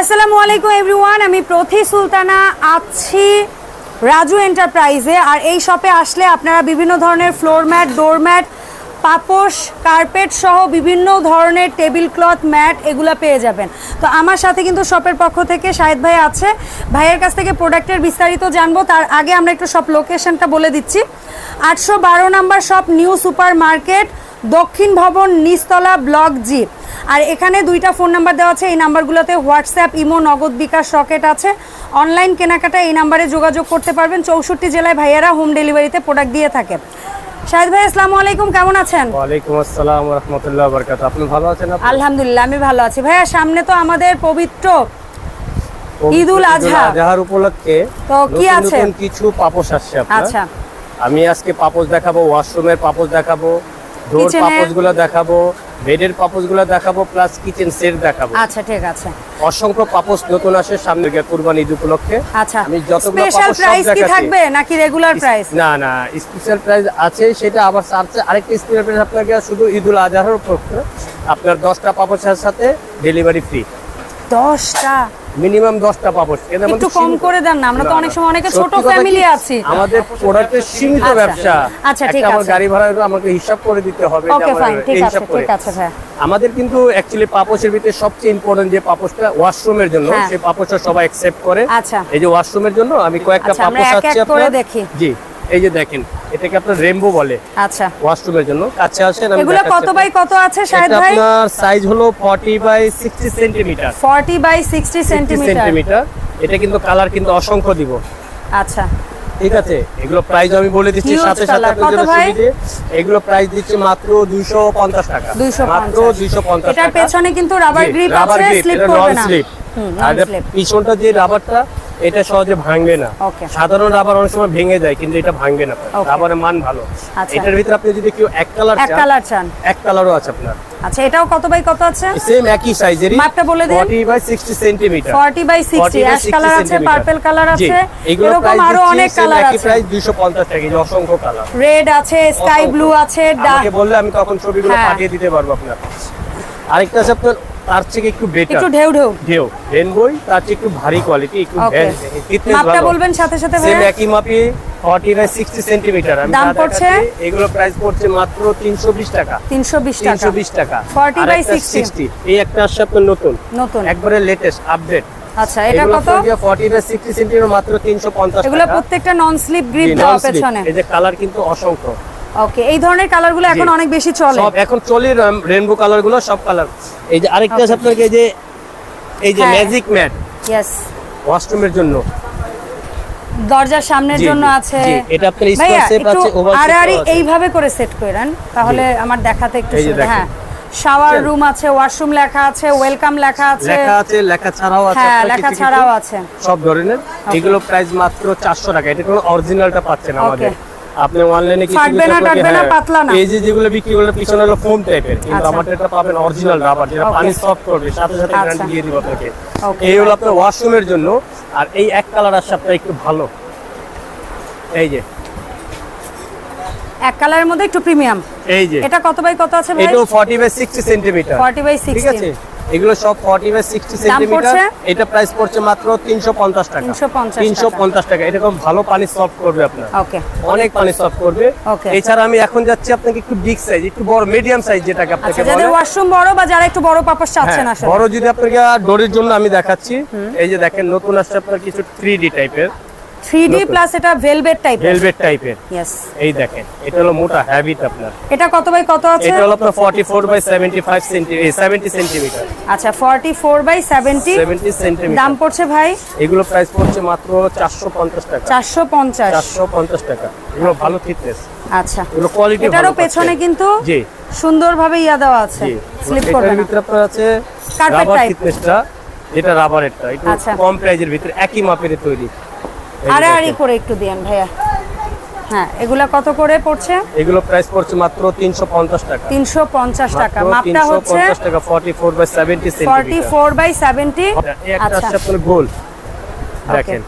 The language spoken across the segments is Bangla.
আসসালামু আলাইকুম এভরিওয়ান আমি প্রথি সুলতানা, আছি রাজু এন্টারপ্রাইজে। আর এই শপে আসলে আপনারা বিভিন্ন ধরনের ফ্লোর ম্যাট ডোর ম্যাট পাপোশ, কার্পেট সহ বিভিন্ন ধরনের টেবিল ক্লথ ম্যাট এগুলো পেয়ে যাবেন। তো আমার সাথে কিন্তু শপের পক্ষ থেকে শাহেদ ভাই আছে। ভাইয়ের কাছ থেকে প্রোডাক্টের বিস্তারিত জানব। তার আগে আমরা একটু সব লোকেশনটা বলে দিচ্ছি। আটশো বারো number shop, new super market, দক্ষিণ ভবন, নিচতলা, ব্লক জি। আর এখানে দুইটা ফোন নাম্বার দেওয়া আছে। এই নাম্বারগুলোতে হোয়াটসঅ্যাপ, ইমো, নগদ বিকাশ রকেট আছে। অনলাইন কেনাকাটা এই নাম্বারে যোগাযোগ করতে পারবেন। চৌষট্টি জেলায় ভাইয়ারা হোম ডেলিভারিতে প্রোডাক্ট দিয়ে থাকে। শাহিদ ভাই আসসালামু আলাইকুম কেমন আছেন? ওয়ালাইকুম আসসালাম রহমতুল্লাহ বরকাত আপনি ভালো আছেন আলহামদুলিল্লাহ আমি ভালো আছি। ভাইয়া সামনে তো আমাদের পবিত্র ঈদুল আজহা। আজহার উপলক্ষে তো কি আছে? নতুন কিছু পাপোশ আসছে আপনার। আচ্ছা। আমি আজকে পাপোশ দেখাবো ওয়াশরুমের পাপোশ দেখাবো ডোর Kitchen এর? পাপোশগুলো দেখাবো বেডের পাপোশগুলো দেখাবো প্লাস কিচেন সেট দেখাবো। আচ্ছা ঠিক আছে। অসংখ্য পাপোশ নতুন আসে সামনে গিয়ে কুরবানি ঈদ উপলক্ষে। আচ্ছা আমি যতগুলো স্পেশাল প্রাইস কি থাকবে নাকি রেগুলার প্রাইস না না স্পেশাল প্রাইস আছে সেটা আবার আছে আরেকটা স্পেশাল প্রাইস আপনাকে শুধু ঈদুল আজহার উপলক্ষে। আপনার দশটা পাপোসের সাথে ডেলিভারি ফ্রি দশটা? মিনিমাম দশটা পাপোশ এদের মধ্যে কম করে দেন না আমরা তো অনেক সময় অনেকে ছোট ফ্যামিলি আছি। আমাদের প্রোডাক্টের সীমিত আচ্ছা, ব্যবসা। আচ্ছা, ঠিক আমার আছে। গাড়ি ভাড়া আমাকে হিসাব করে দিতে হবে ওকে ফাইন ঠিক আছে ঠিক আছে ভাই। আমাদের কিন্তু অ্যাকচুয়ালি পাপোশের ভিতরে সবচেয়ে ইম্পর্টেন্ট যে পাপোশটা ওয়াশরুমের জন্য হ্যাঁ। সেই পাপোশটা সবাই অ্যাকসেপ্ট করে। আচ্ছা। এই যে ওয়াশরুমের জন্য আমি কয়েকটা আচ্ছা, পাপোশ আছে দেখি। জি। এই যে দেখেন এটাকে আপনার রেমবো বলে। আচ্ছা। ওয়াশরুমের জন্য। কাছে আসেন আমি এগুলো কত বাই কত আছে শাহেদ ভাই? আপনার সাইজ হলো 40 by 60 centimetre 40 by 60 centimetre centimetre এটা কিন্তু কালার কিন্তু অসংখ্য দিব। আচ্ছা। ঠিক আছে? এগুলো প্রাইস আমি বলে দিচ্ছি সাথে সাথে ভাই? সুবিধে এগুলো প্রাইস দিচ্ছি মাত্র 250 টাকা। 250 মাত্র 250 এটার টাকা। পেছনে কিন্তু রাবার গ্রিপ আছে স্লিপ করবে না। আর পিছনটা যে রাবারটা এটা সহজে ভাঙবে না। সাধারণ রাবার অনেক সময় ভেঙে যায় কিন্তু এটা ভাঙবে না। রাবারের মান ভালো। আচ্ছা। এটার ভিতরে আপনি যদি কেউ এক কালার এক কালার চান। এক কালারও আছে আপনার। আচ্ছা এটাও কত বাই কত আছে? সেম একই সাইজেরই মাপটা বলে দিন। 40 by 60 centimetre 40 by 60 ash colour আছে পার্পল কালার আছে। এরকম আরও অনেক কালার আছে। একই প্রাইস 250 টাকা এই যে অসংখ্য কালার রেড আছে স্কাই ব্লু আছে আমাকে বললে আমি তখন ছবিগুলো হ্যাঁ। পাঠিয়ে দিতে পারব আপনার। আরেকটা আছে আপনার তার থেকে একটু বেটার একটু ঢেউ ঢেউ। ঢেউ। রেনবই তার চেয়ে একটু ভারী কোয়ালিটি একটু মাপটা বলবেন সাথে সাথে সেম একই মাপি 40 বাই 60 সেন্টিমিটার আমি দাম পড়ছে? এগুলো প্রাইস পড়ছে মাত্র 320 টাকা। 320 টাকা। 320 টাকা। 40 বাই 60 60 এই একটা আসছে আপনার নতুন। নতুন। একবারে লেটেস্ট আপডেট আচ্ছা এটা কত? 40 বাই 60 সেন্টিমিটার মাত্র 350 এগুলো প্রত্যেকটা নন স্লিপ গ্রিপ দেওয়া পেছনে। এই যে কালার কিন্তু অসংখ্য। ওকে এই ধরনের কালারগুলো এখন অনেক বেশি চলে। সব এখন চলে রেনবো কালারগুলো সব কালার এই যে আরেকটা আছে আপনাকে এই যে এই যে। ম্যাজিক ম্যাট ইয়েস ওয়াশরুমের জন্য। দরজার সামনের জন্য আছে। এটা আপনার একটু আছে আড়াআড়ি শেপ এইভাবে করে সেট করেন তাহলে আমার দেখাতে একটু সুবিধা হ্যাঁ শাওয়ার রুম আছে ওয়াশরুম লেখা আছে ওয়েলকাম লেখা আছে। লেখা আছে লেখা ছাড়াও আছে হ্যাঁ লেখা ছাড়াও আছে। সব ধরনের এগুলো প্রাইস মাত্র 400 টাকা। এটা কোনো অরিজিনালটা পাচ্ছেন আমাদের। আপনি অনলাইনে কিছু ফাটবে না, টাটবে না, হ্যাঁ, পাতলা না। এই যে যেগুলো বিক্রি করলে পিছনে হলো ফোম টাইপের কিন্তু আচ্ছা। আমাদের এটা পাবেন অরিজিনাল রাবার যেটা পানি সফট করবে সাথে সাথে আচ্ছা। গ্যারান্টি দিয়ে দিব আপনাকে। এই হলো আপনার ওয়াশরুমের জন্য আর এই এক কালার আসছে আপনার একটু ভালো। এই যে। এক কালারের মধ্যে একটু প্রিমিয়াম এই যে। এটা কত বাই কত আছে ভাই? এটাও 40 বাই 60 সেন্টিমিটার 40 বাই ঠিক আছে? 60 এগুলো সব 40 বাই 60 সেন্টিমিটার এটা প্রাইস পড়ছে মাত্র 350 টাকা। 350 টাকা। 350 টাকা। এরকম ভালো পানি সফট করবে আপনার। ওকে অনেক পানি সফট করবে। এছাড়া আমি এখন যাচ্ছি আপনাকে একটু বিগ সাইজ একটু বড় মিডিয়াম সাইজ যেটাকে আপনাকে আচ্ছা বলে। যাদের ওয়াশরুম বড় বা যারা একটু বড় পাপস চাচ্ছেন হ্যাঁ, আসলে। বড় যদি আপনাকে ডোরের জন্য আমি দেখাচ্ছি। এই যে দেখেন নতুন আসছে আপনার কিছু 3D টাইপের 3D নতুন। প্লাস এটা ভেলভেট টাইপের ভেলভেট টাইপের ইয়েস এই দেখেন এটা হলো মোটা হ্যাবিট আপনার। এটা কত বাই কত আছে? এটা হলো আপনার 44 বাই 75 সেন্টি 70 সেন্টিমিটার আচ্ছা 44 বাই 70 70 সেন্টিমিটার দাম পড়ছে ভাই? এগুলো প্রাইস পড়ছে মাত্র 450 টাকা। 450 450 টাকা। এগুলো ভালো ফিটনেস আচ্ছা। এগুলো কোয়ালিটি এটারও পেছনে কিন্তু জি। সুন্দরভাবে ইয়া দেওয়া আছে। স্লিপ করবে এটার ভিতরে আপনার আছে রাবার type। ফিটনেসটা যেটা রাবারেরটা আচ্ছা। কম প্রাইজের ভিতরে একই মাপের তৈরি। আরে করে একটু দিয়েন ভাইয়া। হ্যাঁ এগুলা কত করে পড়ছে? এগুলো প্রাইস পড়ছে মাত্র 350 টাকা। 350 টাকা। মাপটা হচ্ছে 350 টাকা 44 বাই 70 সেন্টিমিটার 44 বাই 70 এই একটা আচ্ছা। আপনার গোল দেখেন।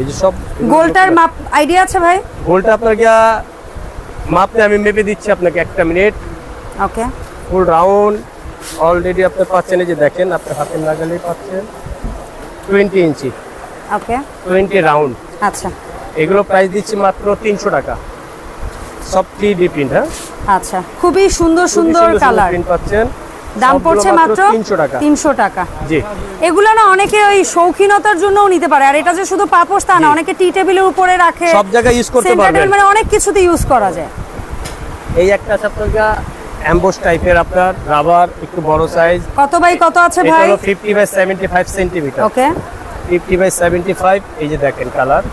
এই যে সব গোলটার মাপ আইডিয়া আছে ভাই? গোলটা আপনার গিয়া মাপতে আমি মেপে দিচ্ছি আপনাকে একটা minute okay full round already আপনি পাচ্ছেন এই যে দেখেন আপনি হাতের নাগালেই পাচ্ছেন। Twenty inch okay twenty round আচ্ছা। এগুলো প্রাইস দিচ্ছি মাত্র তিনশো টাকা। সব থ্রি ডি প্রিন্ট হ্যাঁ? আচ্ছা। খুবই সুন্দর সুন্দর কালার প্রিন্ট পাচ্ছেন। দাম পড়ছে মাত্র তিনশো টাকা। তিনশো টাকা। জি। এগুলো না অনেকে ওই শৌখিনতার জন্যও নিতে পারে। আর এটা যে শুধু পাপোশ তা না অনেকে টি টেবিলের উপরে রাখে। সব জায়গায় ইউজ করতে পারবেন। মানে অনেক কিছুতে ইউজ করা যায়। এই একটা আছে আপনার অ্যাম্বোস টাইপের আপনার রাবার একটু বড় সাইজ কত বাই কত আছে এটা ভাই? হলো fifty by seventy five centimetre okay fifty by seventy five এই যে দেখেন colour.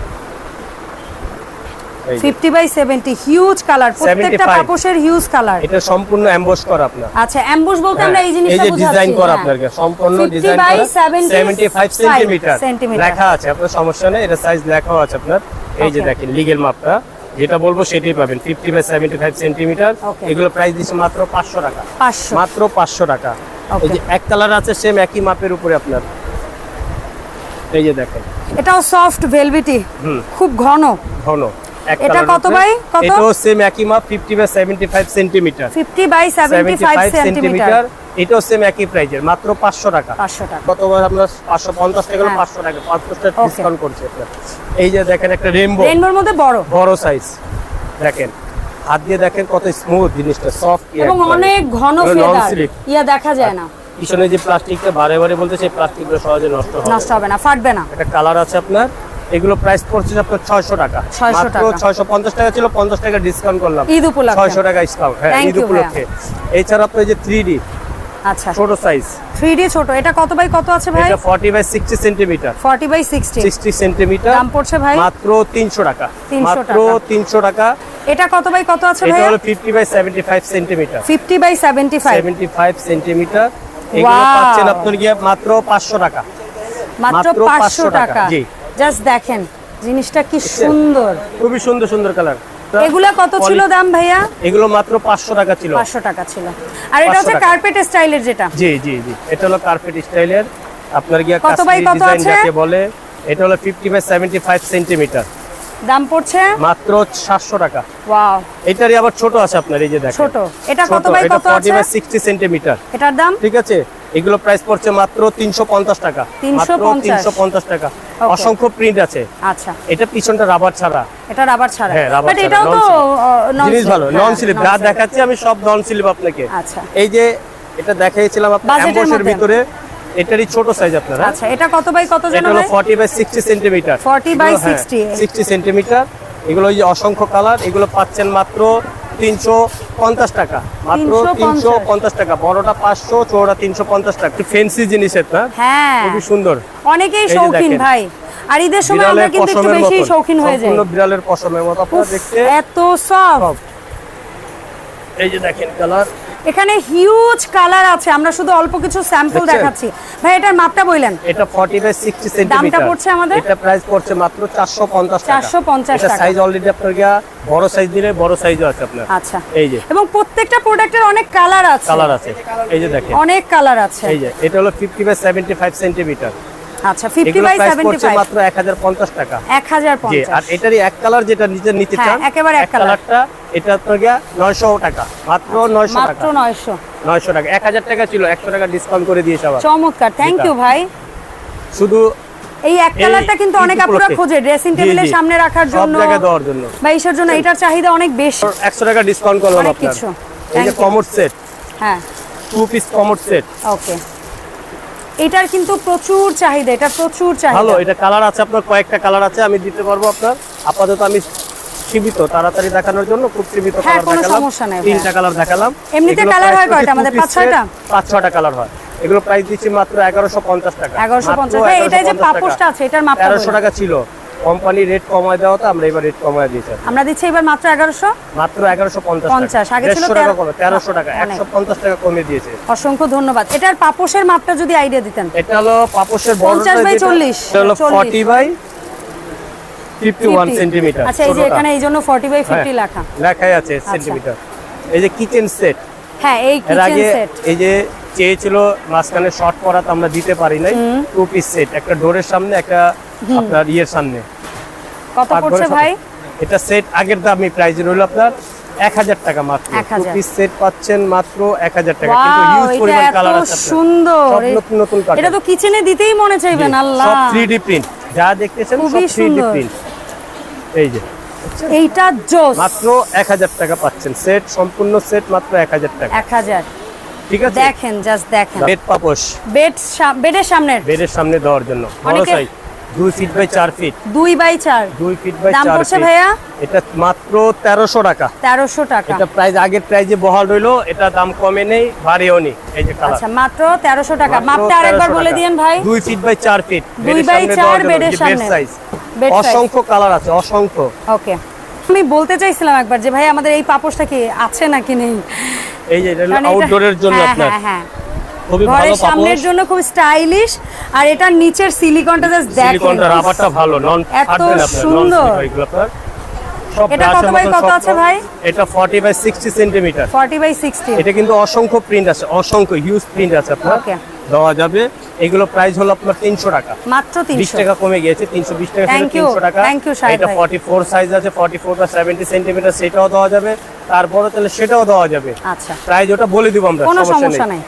Fifty by seventy huge colour প্রত্যেকটা পাপোশের হিউজ কালার এটা সম্পূর্ণ অ্যাম্বোস করা আপনার। আচ্ছা অ্যাম্বুশ বলতে আমরা এই হ্যাঁ, জিনিসটা এই যে ডিজাইন করা হ্যাঁ। সম্পূর্ণ ডিজাইন করা 75 75 সেন্টিমিটার সেন্টিমিটার। লেখা আছে আপনার সমস্যা নেই এটা সাইজ লেখাও আছে আপনার। এই যে দেখেন লিগেল মাপটা যেটা বলব সেটাই পাবেন 50 বাই 75 সেন্টিমিটার এগুলো প্রাইস দিচ্ছে মাত্র 500 টাকা। মাত্র 500 টাকা. এই যে এক কালার আছে সেম একই মাপের উপরে আপনার। এই যে দেখেন এটাও সফট ভেলভেটি খুব ঘন। ঘন। এটা কত বাই? কত? এটাও সেম একই মাপ 50 by 75 centimetre fifty by 75 centimetre centimetre এটাও সেম একই প্রাইজের মাত্র 500 টাকা। পাঁচশো টাকা। গতবার আমরা পাঁচশো পঞ্চাশ টাকা হ্যাঁ। পাঁচশো টাকা। পঞ্চাশ টাকা ডিসকাউন্ট করছে এই যে দেখেন একটা রেনবো রেনবোর মধ্যে বড়। বড় সাইজ দেখেন হাত দিয়ে দেখেন কত স্মুথ জিনিসটা সফট এবং অনেক ঘন ফেদার ইয়া দেখা যায় না। পিছনে যে প্লাস্টিকটা বারে বারে বলতে সেই প্লাস্টিকগুলো সহজে নষ্ট হবে। নষ্ট হবে না ফাটবে না। একটা কালার আছে আপনার এগুলো প্রাইস পড়ছে আপনার ছয়শো টাকা। 600 মাত্র টাকা। ছয়শো পঞ্চাশ টাকা ছিল পঞ্চাশ টাকা ডিসকাউন্ট করলাম। ঈদ উপলক্ষে। ছয়শো টাকা ডিসকাউন্ট হ্যাঁ ঈদ উপলক্ষে। এছাড়া আপনার যে থ্রি আচ্ছা। ছোট সাইজ থ্রি ছোট এটা কত বাই কত আছে ভাই? এটা forty by sixty centimetre forty by sixty sixty centimetre দাম পড়ছে ভাই? মাত্র তিনশো টাকা। 300 মাত্র টাকা। তিনশো টাকা। এটা কত বাই কত আছে ভাই এটা হলো fifty by seventy five centimetre fifty by seventy five seventy five centimetre এগুলো পাচ্ছেন আপনার গিয়ে মাত্র পাঁচশো টাকা। মাত্র মাত্র পাঁচশো 500 টাকা, জি। জাস্ট দেখেন জিনিসটা কি সুন্দর। খুবই সুন্দর সুন্দর কালার। এগুলা কত ছিল দাম ভাইয়া? এগুলো মাত্র পাঁচশো টাকা ছিল। পাঁচশো টাকা ছিল। আর এটা হচ্ছে। কার্পেট স্টাইলের যেটা। জি জি জি। এটা হলো কার্পেট স্টাইলের আপনার গিয়ে কত বাই কত আছে? বলে এটা হলো fifty by seventy five centimetre দাম পড়ছে? মাত্র সাতশো টাকা। ওয়াও। এটারই আবার ছোট আছে আপনার এই যে দেখেন। ছোট। এটা কত বাই কত আছে? বাই সিক্সটি সেন্টিমিটার এটার দাম? ঠিক আছে? এগুলো প্রাইস পড়ছে মাত্র তিনশো পঞ্চাশ টাকা। 350 তিনশো পঞ্চাশ। টাকা। অসংখ্য প্রিন্ট আছে। আচ্ছা। এটা পিছনটা রাবার ছাড়া। এটা রাবার ছাড়া। হ্যাঁ, বাট এটাও তো জিনিস ভালো নন স্লিপ যা দেখাচ্ছি আমি সব নন স্লিপ আপনাকে। আচ্ছা। এই যে এটা দেখাইছিলাম আপনার অ্যাম্বোসের? ভিতরে। এটারই ছোট সাইজ আপনার। হ্যাঁ? আচ্ছা এটা কত বাই কত জন এটা হলো forty by sixty centimetre 40 by 60 sixty centimetre এগুলো ওই যে অসংখ্য কালার এগুলো পাচ্ছেন মাত্র তিনশো পঞ্চাশ টাকা। মাত্র 350 তিনশো পঞ্চাশ টাকা। বড়টা পাঁচশো চৌড়া তিনশো পঞ্চাশ টাকা। ফেন্সি জিনিসের না হ্যাঁ? খুবই সুন্দর। অনেকেই শৌখিন ভাই। আর ঈদের সময় আমরা কিন্তু একটু বেশি শৌখিন হয়ে যাই। সম্পূর্ণ বিড়ালের পশমের মতো। আপনারা দেখতে এত সফট এই যে দেখেন কালার এখানে হিউজ কালার আছে। আমরা শুধু অল্প কিছু স্যাম্পল দেখাচ্ছি। ভাই এটার মাপটা বললেন? এটা 40 বাই 60 সেন্টিমিটার পড়ছে আমাদের? এটা প্রাইস পড়ছে মাত্র 450 টাকা। 450 এটা টাকা। সাইজ অলরেডি আপনার গিয়া বড় সাইজ দিলে বড় সাইজও আছে আপনার। আচ্ছা। এই যে। এবং প্রত্যেকটা প্রোডাক্টের অনেক কালার আছে। কালার আছে। এই যে দেখেন। অনেক কালার আছে। এই যে এটা হলো 50 বাই 75 সেন্টিমিটার আচ্ছা ফিফটি এগুলো বাই প্রাইস সেভেন্টি পড়ছে ফাইভ মাত্র 1050 টাকা। এক হাজার জি আর এটারই এক কালার যেটা নিচে নিতে হ্যাঁ, চান একেবারে এক কালারটা এটা আপনার গিয়া 900 টাকা। মাত্র 900 টাকা। নয়শো। 900 টাকা। 1000 টাকা ছিল 100 টাকা ডিসকাউন্ট করে দিয়েছে আবার। চমৎকার থ্যাংক ইউ ভাই। শুধু এই এক কালারটা কিন্তু অনেক আপুরা খোঁজে ড্রেসিং টেবিলের সামনে রাখার সব জন্য জায়গায় দেওয়ার জন্য। বা এইসব জন্য এটার চাহিদা অনেক বেশি। একশো টাকা ডিসকাউন্ট করলাম আপনার। কিছু। এই যে কমোড সেট হ্যাঁ। Two piece commode set okay এটার কিন্তু প্রচুর চাহিদা এটা প্রচুর চাহিদা। ভালো এটা কালার আছে আপনার কয়েকটা কালার আছে আমি দিতে পারব আপনার। আপাতত আমি সীমিত তাড়াতাড়ি দেখানোর জন্য খুব সীমিত হ্যাঁ, কালার দেখালাম। তিনটা কালার দেখালাম। এমনিতে price হয় কয়টা? আমাদের? two piece পাঁচ ছয়টা? set, পাঁচ ছয়টা কালার হয়। এগুলো প্রাইস দিচ্ছি মাত্র এগারোশো পঞ্চাশ টাকা। এগারোশো পঞ্চাশ। ভাই এটাই যে পাপোশটা আছে এটার তেরোশো বলুন। টাকা ছিল। কোম্পানি রেট কমায় দেওয়া তো আমরা এবার রেট কমায় দিয়েছি। আমরা দিচ্ছি এবার মাত্র এগারোশো? মাত্র এগারোশো পঞ্চাশ পঞ্চাশ, আগে ছিল দেড়শো টাকা তেরো- কমে তেরোশো টাকা। কমিয়ে দিয়েছে। অসংখ্য ধন্যবাদ। এটার পাপোশের মাপটা যদি আইডিয়া দিতেন। এটা হলো পাপোশের বড় 50 by 40 এটা হলো 40 40 বাই 51 50 সেন্টিমিটার আচ্ছা এই যে এখানে এই জন্য ফর্টি বাই ফিফটি হ্যাঁ। লেখা। লেখাই আছে সেন্টিমিটার। এই যে কিচেন সেট হ্যাঁ এই কিচেন সেট এই যে চেয়েছিল মাঝখানে শর্ট করা তো আমরা দিতে পারি নাই টু পিস সেট একটা ডোরের সামনে একটা আপনার ইয়ের সামনে। কত পড়ছে ভাই? এটা সেট আগের দামি প্রাইস রইল আপনার এক হাজার টাকা মাত্র। 1000 পিস সেট পাচ্ছেন মাত্র এক হাজার টাকা। কিন্তু এটা পরিমাণ কালার আছে সুন্দর। নতুন নতুন এটা তো কিচেনে দিতেই মনে চাইবেন আল্লাহ। সব 3D প্রিন্ট যা দেখতেছেন সব 3D সুন্দর। প্রিন্ট এই যে। এইটা জোস। মাত্র এক হাজার টাকা পাচ্ছেন। সেট সম্পূর্ণ সেট মাত্র এক হাজার টাকা। এক হাজার। ঠিক আছে? দেখেন জাস্ট দেখেন। বেড পাপোশ। বেড বেডের সামনে বেডের সামনে দেওয়ার জন্য। বড় সাইজ দুই ফিট বাই চার ফিট দুই বাই চার। দুই ফিট বাই দাম চার পড়ছে ফিট ভাইয়া? এটা মাত্র তেরোশো টাকা। তেরোশো টাকা। এটা প্রাইস আগের প্রাইজে বহাল রইল এটা দাম কমে নেই বাড়েও নেই এই যে কালার আচ্ছা মাত্র তেরোশো টাকা। মাপটা আরেকবার বলে দিয়েন ভাই। দুই ফিট বাই চার ফিট দুই by চার বেডের সামনে। সাইজ অসংখ্য কালার আছে অসংখ্য। ওকে আমি বলতে চাইছিলাম একবার যে ভাই আমাদের এই পাপোশটা কি আছে নাকি নেই? এই যে এটা আউটডোরের জন্য হ্যাঁ, আপনার। হ্যাঁ হ্যাঁ। ঘরের সামনের জন্য খুব স্টাইলিশ আর এটার নিচের সিলিকনটা জাস্ট দেখেন। সিলিকনটা রাবারটা ভালো নন এত সুন্দর। এটা কত বাই কত আছে ভাই? এটা 40 by 60 centimetre forty by sixty এটা কিন্তু অসংখ্য প্রিন্ট আছে অসংখ্য হিউজ প্রিন্ট আছে আপনার. দেওয়া যাবে। এগুলো প্রাইস হলো আপনার 300 টাকা। মাত্র 20 টাকা কমে গিয়েছে 320 টাকা Thank 300 টাকা। এটা ভাই। 44 সাইজ আছে 44 বা 70 সেন্টিমিটার সেটাও দেওয়া যাবে। তারপরে তাহলে সেটাও দেওয়া যাবে। আচ্ছা। প্রাইস ওটা বলে দিব আমরা সমস্যা নেই।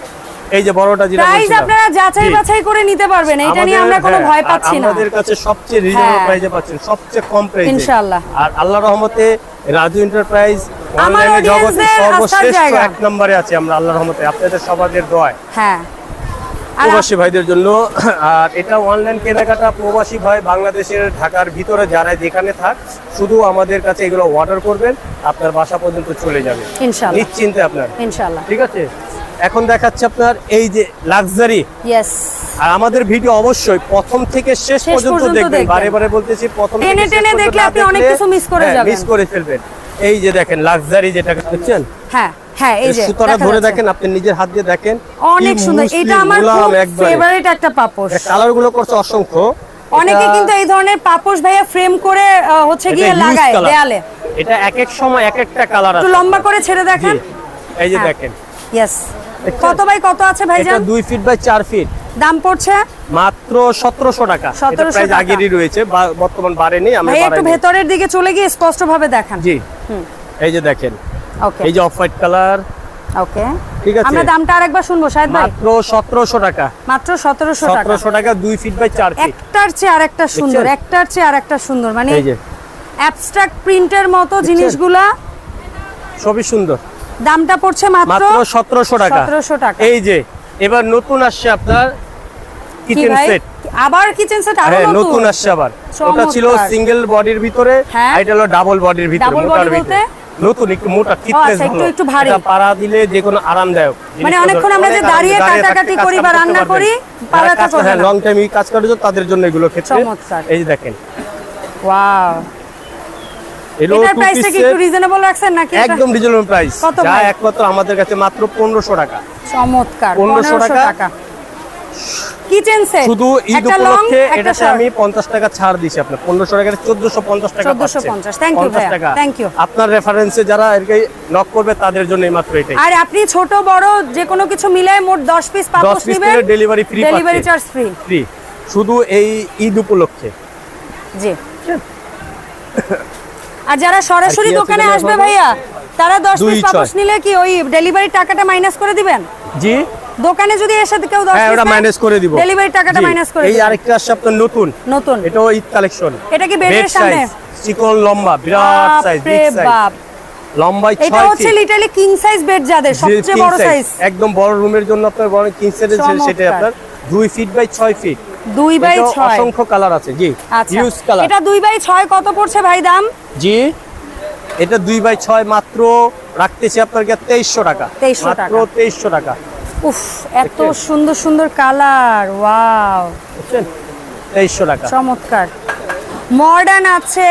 এই যে বড়টা যেটা প্রাইস আপনারা যাচাই বাছাই করে নিতে পারবেন এটা নিয়ে আমরা কোনো হ্যাঁ, ভয় পাচ্ছি না। আমাদের কাছে সবচেয়ে রিজনেবল হ্যাঁ। প্রাইসে পাচ্ছেন সবচেয়ে কম প্রাইসে ইনশাআল্লাহ। আর আল্লাহ রহমতে রাজু এন্টারপ্রাইজ অনলাইনে জগতে সর্বশ্রেষ্ঠ এক নম্বরে আছে আমরা আল্লাহর রহমতে। আপনাদের সবাদের দোয়ায়। হ্যাঁ। প্রবাসী ভাইদের জন্য আর এটা অনলাইন কেনাকাটা প্রবাসী ভাই বাংলাদেশের ঢাকার ভিতরে যারা যেখানে থাক শুধু আমাদের কাছে এগুলো অর্ডার করবেন আপনার বাসা পর্যন্ত চলে যাবে। নিশ্চিন্তে আপনার। ইনশাআল্লাহ। ঠিক আছে? এখন দেখাচ্ছে আপনার এই যে লাক্সারি আর আমাদের ভিডিও অবশ্যই প্রথম থেকে শেষ পর্যন্ত দেখবেন। বারে বারে বলতেছি প্রথম টেনে টেনে দেখলে আপনি অনেক কিছু miss করে যাবেন। মিস করে ফেলবেন। এই যে দেখেন লাক্সারি যেটা দেখছেন হ্যাঁ হ্যাঁ এই যে সুতোটা ধরে দেখেন আপনি নিজের হাত দিয়ে দেখেন। অনেক সুন্দর। এটা আমার খুব ফেভারিট একটা পাপোশ। কালারগুলো করছে অসংখ্য। অনেকে কিন্তু এই ধরনের পাপোশ ভাইয়া ফ্রেম করে হচ্ছে গিয়ে লাগায় দেয়ালে। এটা এক এক সময় এক একটা কালার একটু লম্বা করে ছেড়ে দেখেন। এই যে হ্যাঁ। দেখেন। ইয়েস? কত বাই কত আছে এটা ভাইজান দুই ফিট বাই চার ফিট। দাম পড়ছে? মাত্র সতেরোশো টাকা। এটা প্রাইস আগেরই রয়েছে বর্তমান বাড়েনি আমরা ভাই একটু ভেতরের দিকে চলে গিয়ে স্পষ্ট ভাবে দেখান। জি। এই যে দেখেন ওকে। এই যে অফ হোয়াইট কালার ওকে। ঠিক আছে। আমরা দামটা আরেকবার শুনব শাহেদ ভাই। মাত্র সতেরোশো টাকা। মাত্র সতেরোশো টাকা। সতেরোশো টাকা দুই ফিট বাই চার ফিট। একটার চেয়ে আরেকটা সুন্দর একটার চেয়ে আরেকটা সুন্দর। মানে এই যে। অ্যাবস্ট্রাক্ট প্রিন্টের মতো জিনিসগুলা সবই সুন্দর। দামটা পড়ছে মাত্র মাত্র সতেরোশো টাকা। 1700 টাকা। এই যে এবার নতুন আসছে আপনার কিচেন সেট আবার কিচেন সেট আরও হ্যাঁ নতুন? নতুন আসছে আবার। ওটা ছিল সিঙ্গেল বডির ভিতরে হ্যাঁ। এটা হলো ডাবল বডির ভিতরে মোটার ভিতরে। নতুন একটু মোটা থিকনেস আচ্ছা, একটু- একটু ভারী। এটা পাড়া দিলে যে কোনো আরামদায়ক মানে অনেকক্ষণ আমরা যে দাঁড়িয়ে কাটাকাটি করি বা রান্না করি, যারা পাড়াতে হ্যাঁ। লং টাইম কাজ করার জন্য তাদের জন্য এগুলো ক্ষেত্রে। এই যে দেখেন। ওয়াও এটার প্রাইসটা কি একটু রিজনেবল রাখছেন নাকি একদম রিজনেবল প্রাইস যা একমাত্র আমাদের কাছে মাত্র পনেরোশো টাকা। চমৎকার 1500 1500 টাকা। কিচেন সেট শুধু ঈদ উপলক্ষে এটাতে আমি টাকা ছাড় দিছি আপনার। পনেরোশো টাকা চোদ্দশো পঞ্চাশ টাকা 1450 Thank you, 50 ভাইয়া। টাকা। Thank আপনার রেফারেন্সে যারা এরকে নক করবে তাদের জন্য মাত্র এটাই। আর আপনি ছোট বড় যে কোনো কিছু মিলায় মোট 10 পিস পাপোশ 10 piece delivery free delivery charge free free শুধু এই ঈদ উপলক্ষে। জি। আর যারা সরাসরি দোকানে আসবে ভাইয়া তারা 10 দুই পিস পাপোশ নিলে কি ওই ডেলিভারি টাকাটা মাইনাস করে দিবেন? জি। দোকানে যদি এসে কেউ 10 হ্যাঁ ওটা মাইনাস করে দিব। ডেলিভারি টাকাটা মাইনাস করে এই আরেকটা আপনার নতুন। নতুন। এটাও ঈদ কালেকশন এটা কি বেডের সামনে? সাইজ চিকন লম্বা বিরাট সাইজ বিগ সাইজ লম্বাই এটা হচ্ছে লিটারালি কিং সাইজ বেড যাদের সবচেয়ে বড় সাইজ একদম বড় রুমের জন্য আপনার বড় কিং সাইজের। সেটাই আপনার। 2 ফিট বাই 6 ফিট দুই বাই ছয়। অসংখ্য কালার আছে জি আচ্ছা। ইউজ কালার এটা দুই বাই ছয় কত পড়ছে ভাই দাম? জি এটা 2 বাই 6 মাত্র রাখতেছি আপনার কাছে 2300 টাকা। 2300 মাত্র টাকা। 2300 টাকা। উফ এত সুন্দর সুন্দর কালার ওয়াও 2300 টাকা। চমৎকার। মডার্ন আছে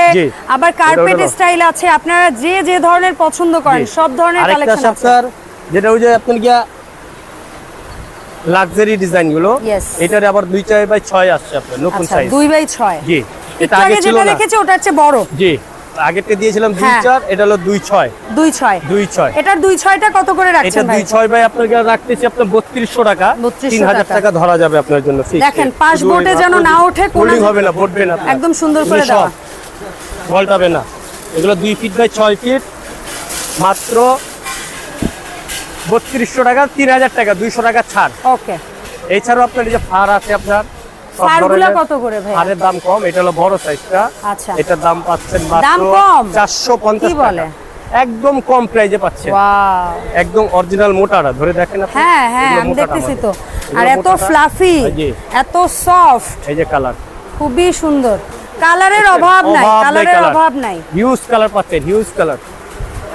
আবার কার্পেট স্টাইল আছে। আপনারা যে যে ধরনের পছন্দ করেন সব ধরনের কালেকশন আছে যেটা ওই যে আপনার গিয়া লাক্সারি ডিজাইনগুলো। এটার আবার 2 চার বাই ছয় আসছে আপনার নতুন আচ্ছা সাইজ দুই বাই ছয়। জি এটা আগে ছিল না। দেখেছি ওটার চেয়ে বড়। জি আগেরটা দিয়েছিলাম 2 হ্যাঁ। 4 এটা হলো 2 6 দুই ছয়। 2 6 এটার দুই ছয়টা কত করে এটা রাখছেন ভাই? দুই ছয় ভাই আপনার কাছে রাখতেছি আপনার বত্রিশশো টাকা। 3200 তিন হাজার টাকা। ধরা যাবে আপনার জন্য দেখেন। পাশ যেন না ওঠে, কোনো হবে না বটবে না। একদম সুন্দর করে দেওয়া। সব না। এগুলো দুই ফিট বাই ছয় ফিট মাত্র বত্রিশশো টাকা তিন হাজার টাকা দুইশো টাকা ছাড়। ওকে। এছাড়াও আপনার এই যে ফার আছে আপনার কত করে ভাই দাম কম এটা হলো বড় সাইজটা আচ্ছা। এটার দাম পাচ্ছেন মাত্র একদম কম প্রাইজে পাচ্ছেন। একদম অরিজিনাল মোটাটা ধরে দেখেন আপনি। হ্যাঁ হ্যাঁ আমি দেখতেছি তো। আর এত ফ্লাফি এত সফট এই যে কালার খুবই সুন্দর। কালারের অভাব নাই কালারের অভাব নাই। হিউজ কালার পাচ্ছেন হিউজ কালার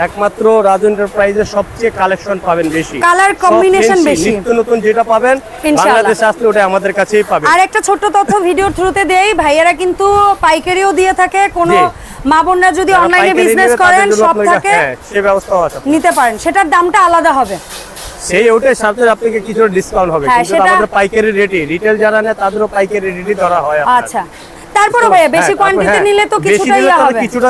একমাত্র রাজু এন্টারপ্রাইজের সবচেয়ে কালেকশন পাবেন বেশি। Combination fancy, বেশি। নিত্য নতুন যেটা পাবেন। বাংলাদেশে আসলে ওটা আমাদের কাছেই পাবেন। আর একটা ছোট্ট তথ্য ভিডিওর থ্রুতে দেই ভাইয়েরা কিন্তু পাইকারিও দিয়ে থাকে কোনো। মা বোনরা যদি অনলাইনে বিজনেস করেন সব থাকে। হ্যাঁ, সে ব্যবস্থাও আছে নিতে পারেন সেটার দামটা আলাদা হবে। সেই ওটার সাথে আপনাকে কিছু ডিসকাউন্ট হবে। হ্যাঁ, কিন্তু আমাদের পাইকারি রেটে রিটেল যারা নেয় তাদেরও পাইকারি রেটে ধরা হয় আচ্ছা। তারপরে ভাইয়া বেশি হ্যাঁ, কোয়ান্টিটি হ্যাঁ, নিলে তো কিছুটা ইয়া হবে। কিছুটা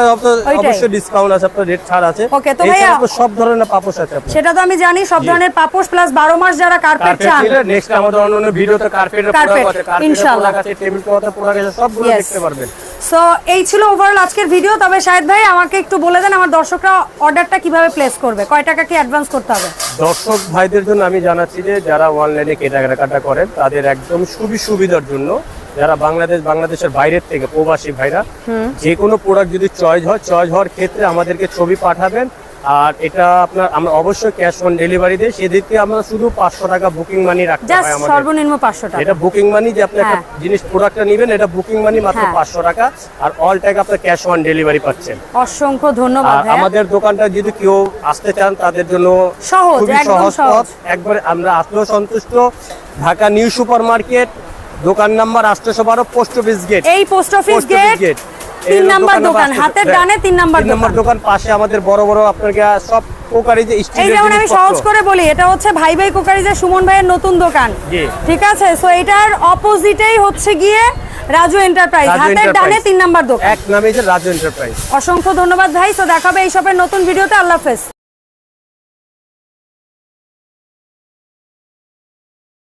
অবশ্যই ডিসকাউন্ট আছে আপনার রেট ছাড় আছে। Okay, তো ভাইয়া- সব ধরনের পাপোশ আছে সেটা তো আমি জানি সব ধরনের পাপোশ প্লাস বারো মাস যারা কার্পেট চান। নেক্সট আমাদের ভিডিওতে কার্পেটের Carpet, প্রোডাক্ট আছে ইনশাআল্লাহ। টেবিল ক্লথের প্রোডাক্ট আছে সবগুলো দেখতে পারবেন। সো এই ছিল ওভারঅল আজকের ভিডিও তবে শাহেদ ভাই আমাকে একটু বলে দেন আমার দর্শকরা অর্ডারটা কীভাবে প্লেস করবে? কয় টাকা কি অ্যাডভান্স করতে হবে? দর্শক ভাইদের জন্য আমি জানাচ্ছি যে যারা অনলাইনে কেনাকাটা করেন তাদের একদম সুবি সুবিধার জন্য যারা বাংলাদেশ বাংলাদেশের বাইরের থেকে প্রবাসী ভাইরা যে কোনো প্রোডাক্ট যদি চয়েস হয় চয়েস হওয়ার ক্ষেত্রে আমাদেরকে ছবি পাঠাবেন। আর এটা আপনার আমরা অবশ্যই ক্যাশ অন ডেলিভারি দিই। সেদিকে আমরা শুধু পাঁচশো টাকা বুকিং মানি রাখতে হয় আমাদের। সর্বনিম্ন পাঁচশো টাকা। এটা বুকিং মানি যে আপনি একটা হ্যাঁ। জিনিস প্রোডাক্টটা নেবেন এটা বুকিং মানি মাত্র হ্যাঁ। পাঁচশো টাকা। আর অল টাকা আপনার ক্যাশ অন ডেলিভারি পাচ্ছেন। অসংখ্য ধন্যবাদ আমাদের দোকানটা যদি কেউ আসতে চান তাদের জন্য সহজ, একদম সহজ। একবারে আমরা আসলেও সন্তুষ্ট ঢাকা নিউ সুপার মার্কেট দোকান নাম্বার আটশোশো বারো পোস্ট অফিস গেট এই পোস্ট অফিস গেট তিন নাম্বার দোকান হাতের ডানে তিন নাম্বার নাম্বার দোকান। পাশে আমাদের বড় বড় আপনার গা সব প্রকারই এই যেমন আমি সহজ করে বলি এটা হচ্ছে ভাই ভাই কোকারিজের সুমন ভাইয়ের নতুন দোকান। ঠিক আছে? সো এটার অপোজিটেই হচ্ছে গিয়ে রাজু এন্টারপ্রাইজ হাতের ডানে তিন নাম্বার দোকান। এক নামে রাজু এন্টারপ্রাইজ অসংখ্য ধন্যবাদ ভাই। তো দেখাবে এই সবের নতুন ভিডিওতে আল্লাহ হাফেজ।